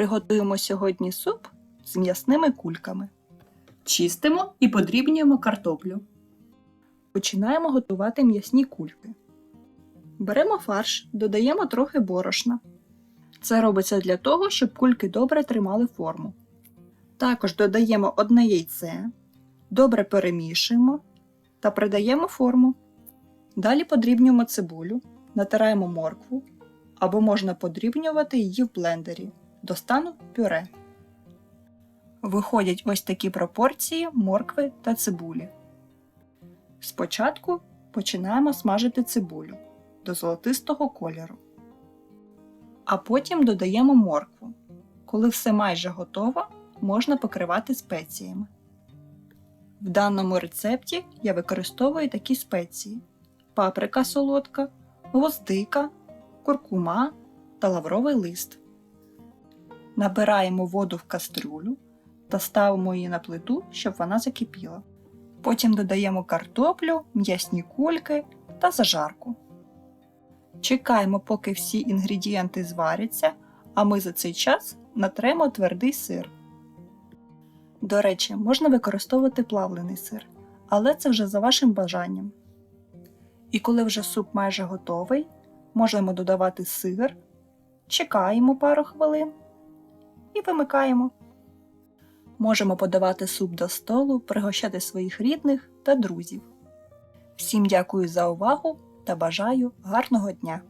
Приготуємо сьогодні суп з м'ясними кульками. Чистимо і подрібнюємо картоплю. Починаємо готувати м'ясні кульки. Беремо фарш, додаємо трохи борошна. Це робиться для того, щоб кульки добре тримали форму. Також додаємо одне яйце, добре перемішуємо та придаємо форму. Далі подрібнюємо цибулю, натираємо моркву або можна подрібнювати її в блендері до стану пюре. Виходять ось такі пропорції моркви та цибулі. Спочатку починаємо смажити цибулю до золотистого кольору, а потім додаємо моркву. Коли все майже готово, можна покривати спеціями. В даному рецепті я використовую такі спеції: паприка солодка, гвоздика, куркума та лавровий лист. Набираємо воду в кастрюлю та ставимо її на плиту, щоб вона закипіла. Потім додаємо картоплю, м'ясні кульки та зажарку. Чекаємо, поки всі інгредієнти зваряться, а ми за цей час натремо твердий сир. До речі, можна використовувати плавлений сир, але це вже за вашим бажанням. І коли вже суп майже готовий, можемо додавати сир, чекаємо пару хвилин і вимикаємо. Можемо подавати суп до столу, пригощати своїх рідних та друзів. Всім дякую за увагу та бажаю гарного дня!